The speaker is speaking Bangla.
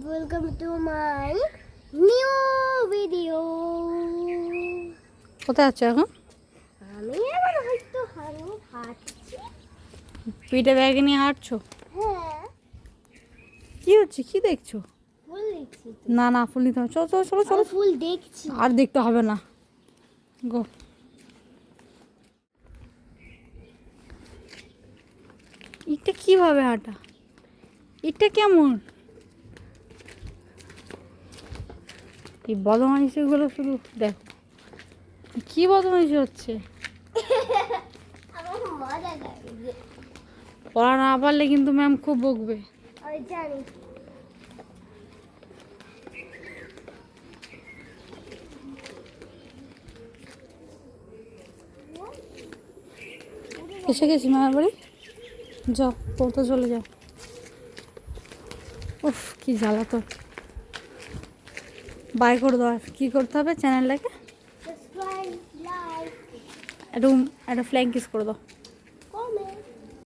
welcome to my new video. কোথায় আছো এখন? আমি এবার হয়তো হাঁটছি। পিঠে ব্যাগ নিয়ে হাঁটছো? হ্যাঁ। কি হচ্ছে? কি দেখছ? ফুল দেখছি তো। না না ফুল নিতে হবে। চলো চলো চলো চলো। ফুল দেখছি। আর দেখতে হবে না। গো। ইটটা কীভাবে হাঁটা? ইটটা কেমন? এই বদমাইশিগুলো শুধু দেখো। কি বদমাইশি হচ্ছে? পড়া না পারলে কিন্তু ম্যাম খুব বকবে। এসে গেছি মামার বাড়ি। যাও পড়তে চলে যাও। উফ কি জ্বালা তো। বাই করে দাও। আর কী করতে হবে চ্যানেলটাকে? একটু একটা ফ্ল্যাং কিস করে দাও।